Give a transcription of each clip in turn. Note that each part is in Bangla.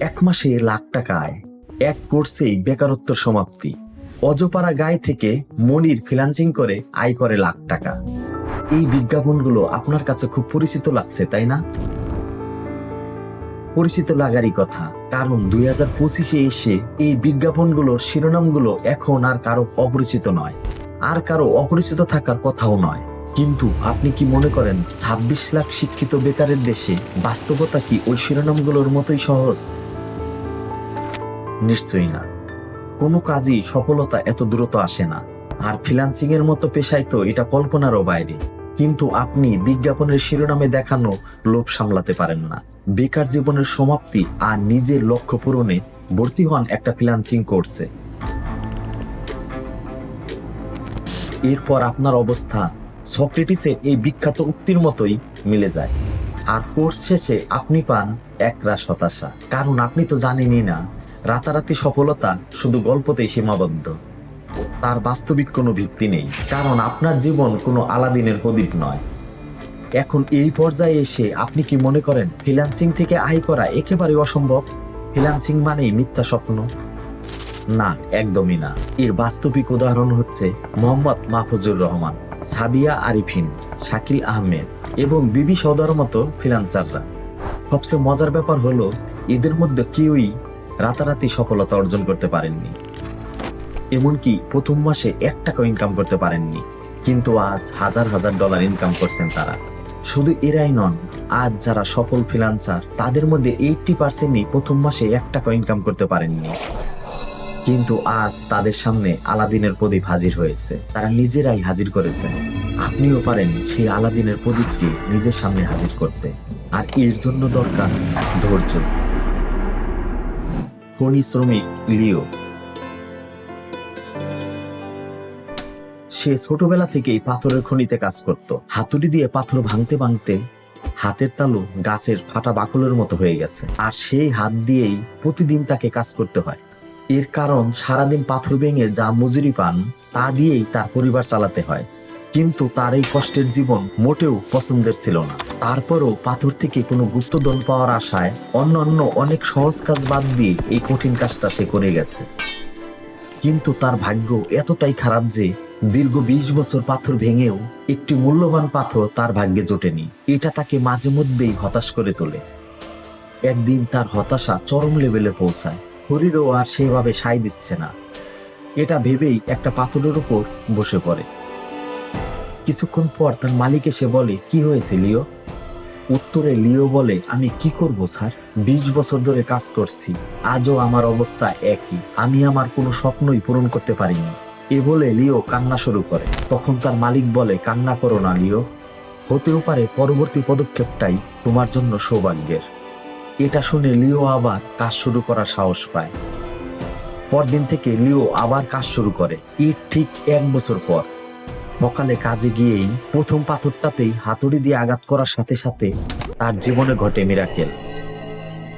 এক মাসে লাখ টাকা আয়। এক কোর্সেই বেকারত্ব সমাপ্তি। অজপাড়া গায়ে থেকে মনির ফ্রিলান্সিং করে আয় করে লাখ টাকা। এই বিজ্ঞাপনগুলো আপনার কাছে খুব পরিচিত লাগছে, তাই না? পরিচিত লাগারই কথা। কারণ দুই হাজার পঁচিশে এসে এই বিজ্ঞাপনগুলোর শিরোনামগুলো এখন আর কারও অপরিচিত নয়। আর কারও অপরিচিত থাকার কথাও নয়। কিন্তু আপনি কি মনে করেন ছাব্বিশ লাখ শিক্ষিত বেকারের দেশে বাস্তবতা কি ওই শিরোনামগুলোর মতোই সহজ? নিশ্চয়ই না। কোনো কাজই সফলতা এত দ্রুত আসে না। আর ফ্রিল্যান্সিং এর মতো পেশায় তো এটা কল্পনারও বাইরে। কিন্তু আপনি বিজ্ঞাপনের শিরোনামে দেখানো লোভ সামলাতে পারেন না। বেকার জীবনের সমাপ্তি আর নিজের লক্ষ্য পূরণে ভর্তি হন একটা ফ্রিল্যান্সিং কোর্সে। এরপর আপনার অবস্থা সক্রেটিসের এই বিখ্যাত উক্তির মতোই মিলে যায়। আর কোর্স শেষে আপনি পান একরাশ হতাশা। কারণ আপনি তো জানেনই না, রাতারাতি সফলতা শুধু গল্পতেই সীমাবদ্ধ। তার বাস্তবিক কোনো ভিত্তি নেই, কারণ আপনার জীবন কোনো আলাদিনের প্রদীপ নয়। এখন এই পর্যায়ে এসে আপনি কি মনে করেন ফ্রিল্যান্সিং থেকে আয় করা একেবারে অসম্ভব? ফ্রিল্যান্সিং মানেই মিথ্যা স্বপ্ন? না, একদমই না। এর বাস্তবিক উদাহরণ হচ্ছে মোহাম্মদ মাহফুজুর রহমান। সাবিয়া আরিফিন, শাকিল আহমেদ এবং বিবি সৌদার মতো ফ্রিল্যান্সাররা সবচেয়ে মজার ব্যাপার হলো এদের মধ্যে কেউই রাতারাতি সফলতা অর্জন করতে পারেননি। এমনকি প্রথম মাসে এক টাকা ইনকাম করতে পারেননি। কিন্তু আজ হাজার হাজার ডলার ইনকাম করছেন তারা। শুধু এরাই নন, আজ যারা সফল ফ্রিল্যান্সার তাদের মধ্যে এইটটি পার্সেন্টই প্রথম মাসে এক টাকা ইনকাম করতে পারেননি। কিন্তু আজ তাদের সামনে আলাদিনের প্রদীপ হাজির হয়েছে। তারা নিজেরাই হাজির করেছেন। আপনিও পারেন সেই আলাদিনের প্রদীপকে নিজের সামনে হাজির করতে। আর এর জন্য দরকার ধৈর্য। খনি শ্রমিক লিও। সে ছোটবেলা থেকেই পাথরের খনিতে কাজ করত। হাতুড়ি দিয়ে পাথর ভাঙতে ভাঙতে হাতের তালু গাছের ফাটা বাকলের মতো হয়ে গেছে। আর সেই হাত দিয়েই প্রতিদিন তাকে কাজ করতে হয়। এর কারণ সারাদিন পাথর ভেঙে যা মজুরি পান, তা দিয়েই তার পরিবার চালাতে হয়। কিন্তু তার এই কষ্টের জীবন মোটেও পছন্দের ছিল না। তারপরও পাথর থেকে কোনো গুপ্তধন পাওয়ার আশায় অন্য অন্য অনেক সহজ কাজ বাদ দিয়ে এই কঠিন কাজটা সে করে গেছে। কিন্তু তার ভাগ্য এতটাই খারাপ যে দীর্ঘ বিশ বছর পাথর ভেঙেও একটি মূল্যবান পাথর তার ভাগ্যে জোটেনি। এটা তাকে মাঝে মধ্যেই হতাশ করে তোলে। একদিন তার হতাশা চরম লেভেলে পৌঁছায়। শরীরও আর সেভাবে সায় দিচ্ছে না। এটা ভেবেই একটা পাথরের উপর বসে পড়ে। কিছুক্ষণ পর তার মালিক এসে বলে, কি হয়েছে, লিও? উত্তরে, লিও বলে, আমি কি করব, স্যার? বিশ বছর ধরে কাজ করছি। আজও আমার অবস্থা একই। আমি আমার কোনো স্বপ্নই পূরণ করতে পারিনি। এ বলে লিও কান্না শুরু করে। তখন তার মালিক বলে, কান্না করো না, লিও। হতেও পারে পরবর্তী পদক্ষেপটাই তোমার জন্য সৌভাগ্যের। এটা শুনে লিও আবার কাজ শুরু করার সাহস পায়। পরদিন থেকে লিও আবার কাজ শুরু করে। এর ঠিক এক বছর পর। সকালে কাজে গিয়েই প্রথম পাথরটাতেই হাতুড়ি দিয়ে আঘাত করার সাথে সাথে তার জীবনে ঘটে মিরাকেল।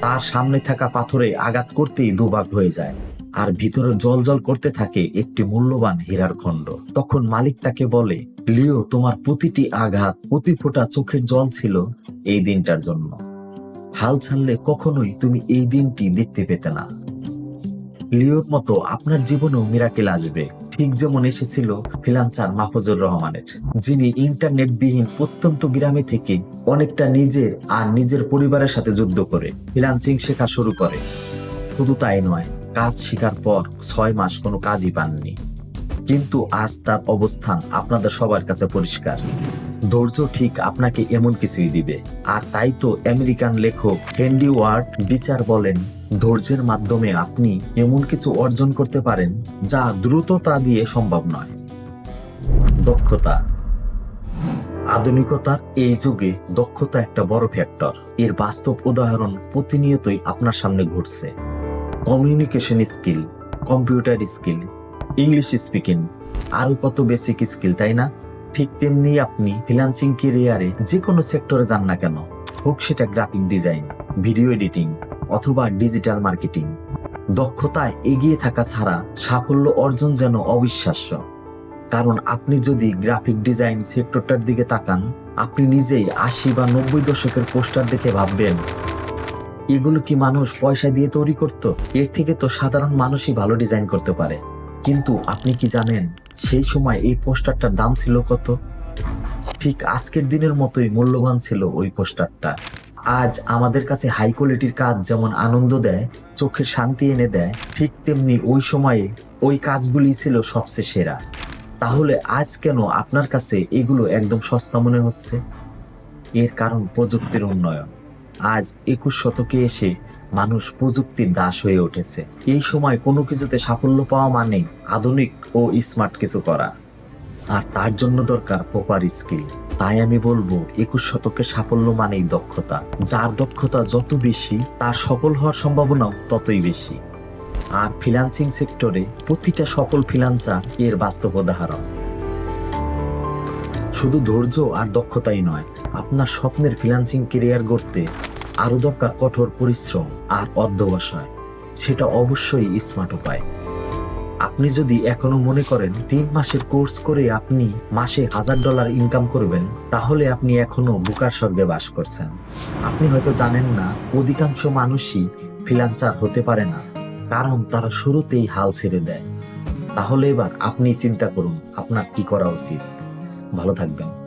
তার সামনে থাকা পাথরে আঘাত করতেই দুভাগ হয়ে যায় আর ভিতরে জল জল করতে থাকে একটি মূল্যবান হীরার খণ্ড। তখন মালিক তাকে বলে, লিও, তোমার প্রতিটি আঘাত প্রতি ফোঁটা চোখের জল ছিল এই দিনটার জন্য। হাল ছাড়লে কখনোই তুমি এই দিনটি দেখতে পেতে না। লিওর মতো আপনার জীবনেও মিরাকেল আসবে। ঠিক যেমন এসেছিল ফিলান্সার মাহফুজুর রহমানের, যিনি ইন্টারনেটবিহীন প্রত্যন্ত গ্রামে থেকে অনেকটা নিজের আর নিজের পরিবারের সাথে যুদ্ধ করে ফ্রিলান্সিং শেখা শুরু করে। শুধু তাই নয়, কাজ শেখার পর ছয় মাস কোনো কাজই পাননি। কিন্তু আজ তার অবস্থান আপনাদের সবার কাছে পরিষ্কার। ধৈর্য ঠিক আপনাকে এমন কিছুই দিবে। আর তাই তো আমেরিকান লেখক হেনরি ওয়ার্ড বিচার বলেন, ধৈর্যের মাধ্যমে আপনি এমন কিছু অর্জন করতে পারেন যা দ্রুততা দিয়ে সম্ভব নয়। দক্ষতা। আধুনিকতার এই যুগে দক্ষতা একটা বড় ফ্যাক্টর এর বাস্তব উদাহরণ প্রতিনিয়তই আপনার সামনে ঘটছে। Communication skill, computer skill, English speaking, আরও কত বেসিক স্কিল, তাই না? ঠিক তেমনি আপনি ফ্রিল্যান্সিং কেরিয়ারে যে কোনো সেক্টরে যান না কেন, হোক সেটা গ্রাফিক ডিজাইন ভিডিও এডিটিং অথবা ডিজিটাল মার্কেটিং দক্ষতায় এগিয়ে থাকা ছাড়া সাফল্য অর্জন যেন অবিশ্বাস্য। কারণ আপনি যদি গ্রাফিক ডিজাইন সেক্টরটার দিকে তাকান, আপনি নিজেই আশি বা নব্বই দশকের পোস্টার দেখে ভাববেন, এগুলো কি মানুষ পয়সা দিয়ে তৈরি করত? এর থেকে তো সাধারণ মানুষই ভালো ডিজাইন করতে পারে। কিন্তু আপনি কি জানেন সেই সময় এই পোস্টারটার দাম ছিল কত? ঠিক আজকের দিনের মতোই মূল্যবান ছিল ওই পোস্টারটা। আজ আমাদের কাছে হাই কোয়ালিটির কাজ যেমন আনন্দ দেয় চোখে শান্তি এনে দেয়, ঠিক তেমনি ওই সময়ে ওই কাজগুলি ছিল সবচেয়ে সেরা। তাহলে আজ কেন আপনার কাছে এগুলো একদম সস্তা মনে হচ্ছে? এর কারণ প্রযুক্তির উন্নয়ন। আজ একুশ শতকে এসে মানুষ প্রযুক্তির দাস হয়ে উঠেছে। এই সময় কোনো কিছুতে সাফল্য পাওয়া মানে আধুনিক ও স্মার্ট কিছু করা। আর তার জন্য দরকার প্রপার স্কিল তাই আমি বলব, একুশ শতকের সাফল্য মানেই দক্ষতা। যার দক্ষতা যত বেশি, তার সফল হওয়ার সম্ভাবনাও ততই বেশি। আর ফ্রিল্যান্সিং সেক্টরে প্রতিটা সফল ফ্রিল্যান্সার এর বাস্তব উদাহরণ। শুধু ধৈর্য আর দক্ষতাই নয়, আপনার স্বপ্নের ফ্রিল্যান্সিং কেরিয়ার গড়তে আরও দরকার কঠোর পরিশ্রম। আর অধ্যবসায়, সেটা অবশ্যই স্মার্ট উপায়। আপনি যদি এখনও মনে করেন তিন মাসের কোর্স করে আপনি মাসে হাজার ডলার ইনকাম করবেন, তাহলে আপনি এখনও বুকার স্বর্গে বাস করছেন। আপনি হয়তো জানেন না, অধিকাংশ মানুষই ফ্রিল্যান্সার হতে পারে না, কারণ তারা শুরুতেই হাল ছেড়ে দেয়। তাহলে এবার আপনি চিন্তা করুন, আপনার কি করা উচিত। ভালো থাকবেন।